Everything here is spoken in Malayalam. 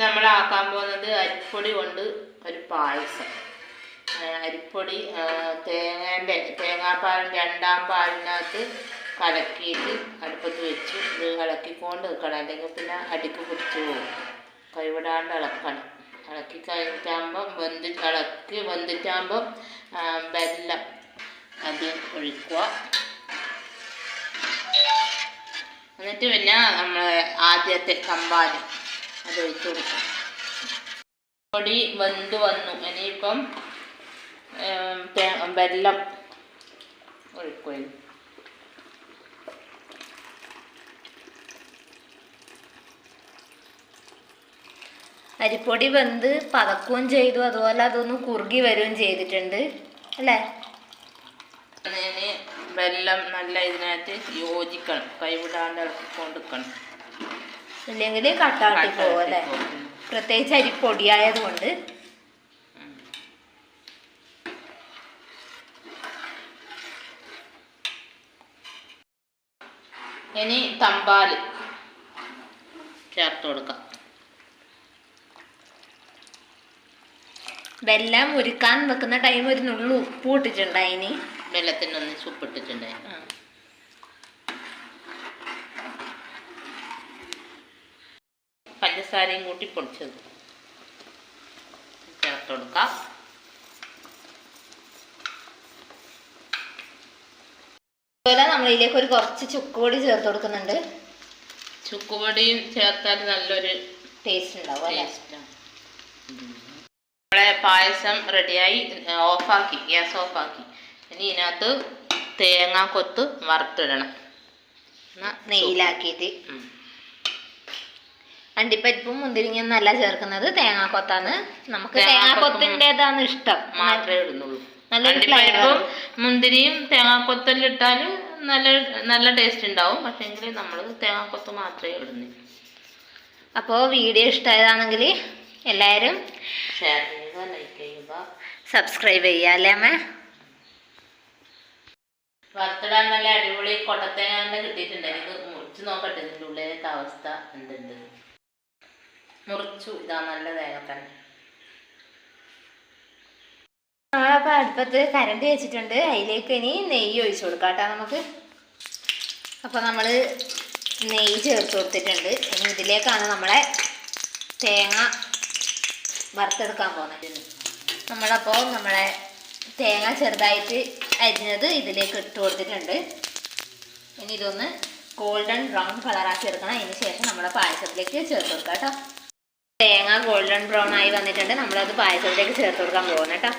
നമ്മൾ ആക്കാൻ പോകുന്നത് അരിപ്പൊടി കൊണ്ട് ഒരു പായസം. അരിപ്പൊടി തേങ്ങേന്റെ തേങ്ങാപ്പാലും രണ്ടാം പാലിനകത്ത് കലക്കിയിട്ട് അടുപ്പത്ത് വെച്ച് ഇത് ഇളക്കിക്കൊണ്ട് നിൽക്കണം അല്ലെങ്കിൽ പിന്നെ അടിക്ക് പിടിച്ചു പോകും. കൈവിടാണ്ട് ഇളക്കണം. ഇളക്കി കഴിഞ്ഞിട്ടാകുമ്പം വെന്ത് ഇളക്കി വെന്തിട്ടാകുമ്പം വെല്ലം അത് ഒഴിക്കുക. എന്നിട്ട് പിന്നെ നമ്മൾ ആദ്യത്തെ കമ്പാൽ അത് ഒഴിച്ചു കൊടുക്കാം പൊടി വെന്ത് വന്നു. ഇനിയിപ്പം വെല്ലം ഒഴിക്കുകയും അരിപ്പൊടി വെന്ത് പതക്കുകയും ചെയ്തു. അതുപോലെ അതൊന്ന് കുറുകി വരികയും ചെയ്തിട്ടുണ്ട്. അല്ലേ? അതിന് വെല്ലം നല്ല ഇതിനകത്ത് യോജിക്കണം. കൈവിടാണ്ട് ഇളക്കി നിൽക്കണം ഇല്ലെങ്കിൽ കട്ടാട്ടി പോകും അല്ലേ പ്രത്യേകിച്ച് അരി പൊടിയായതുകൊണ്ട്. ഇനി തമ്പാൽ ചേർത്ത് കൊടുക്കാം. വെല്ലം ഉരുക്കാൻ വെക്കുന്ന ടൈം ഒരു നുള്ളു ഉപ്പ് ഇട്ടിട്ടുണ്ടായിനി. വെള്ളത്തിനൊന്ന് ചുപ്പിട്ടിട്ടുണ്ടായി പഞ്ചസാരയും കൂട്ടി പൊടിച്ചത് ചേർത്ത് കൊടുക്കാം. അതുപോലെ നമ്മളിതിലേക്ക് ഒരു കുറച്ച് ചുക്കുപൊടി ചേർത്ത് കൊടുക്കുന്നുണ്ട്. ചുക്കുപൊടിയും ചേർത്താൽ നല്ലൊരു ടേസ്റ്റ് ഉണ്ടാവും ടേസ്റ്റാണ് നമ്മളെ പായസം റെഡിയായി. ഓഫാക്കി. ഗ്യാസ് ഓഫാക്കി. ഇനി ഇതിനകത്ത് തേങ്ങ കൊത്ത് വറുത്തിടണം. നെയ്യിലാക്കിയിട്ട്. അണ്ടിപ്പരിപ്പും മുന്തിരിങ്ങയും നല്ല ചേർക്കുന്നത് തേങ്ങാക്കൊത്താണ്. നമുക്ക് തേങ്ങാക്കൊത്തും തേങ്ങാക്കൊത്തിന്റെതാണ് ഇഷ്ടം. മാത്രമേ ഇടുന്നുള്ളൂ. നല്ലൊരു അണ്ടിപ്പരിപ്പും മുന്തിരിയും തേങ്ങാക്കൊത്തെല്ലാം ഇട്ടാൽ നല്ല നല്ല ടേസ്റ്റ് ഉണ്ടാവും. പക്ഷേങ്കിൽ നമ്മൾ തേങ്ങാക്കൊത്ത് മാത്രമേ ഇടുന്നുള്ളൂ അപ്പോൾ വീഡിയോ ഇഷ്ടമായതാണെങ്കിൽ എല്ലാവരും ഷെയർ ചെയ്യുക ലൈക്ക് ചെയ്യുക. സബ്സ്ക്രൈബ് ചെയ്യുക അല്ലേ അമ്മ? വറുത്തിടാൻ നല്ല അടിപൊളി കൊട്ടത്തേങ്ങ തന്നെ കിട്ടിയിട്ടുണ്ട്. എനിക്ക് മുറിച്ച് നോക്കട്ടെ ഇതിന്റെ ഉള്ളിലത്തെ അവസ്ഥ എന്തുണ്ട്? മുറിച്ചു. ഇതാ നല്ല തേങ്ങ നമ്മളപ്പോ അടുപ്പത്ത് കരണ്ട് വെച്ചിട്ടുണ്ട്. അതിലേക്ക് ഇനി നെയ്യ് ഒഴിച്ചു കൊടുക്കാം കേട്ടോ നമുക്ക്. അപ്പോൾ നമ്മൾ നെയ്യ് ചേർത്ത് കൊടുത്തിട്ടുണ്ട്. ഇനി ഇതിലേക്കാണ് നമ്മളെ തേങ്ങ വറുത്തെടുക്കാൻ പോകുന്നത്. നമ്മളപ്പോൾ നമ്മളെ തേങ്ങ ചെറുതായിട്ട് അരിഞ്ഞത് ഇതിലേക്ക് ഇട്ട് കൊടുത്തിട്ടുണ്ട്. ഇനി ഇതൊന്ന് ഗോൾഡൻ ബ്രൗൺ കളറാക്കി എടുക്കണം. അതിന് ശേഷം നമ്മുടെ പായസത്തിലേക്ക് ചേർത്ത് കൊടുക്കാം കേട്ടോ. തേങ്ങ ഗോൾഡൻ ബ്രൗൺ ആയി വന്നിട്ടുണ്ട്. നമ്മളത് പായസത്തിലേക്ക് ചേർത്ത് കൊടുക്കാൻ പോകുന്നു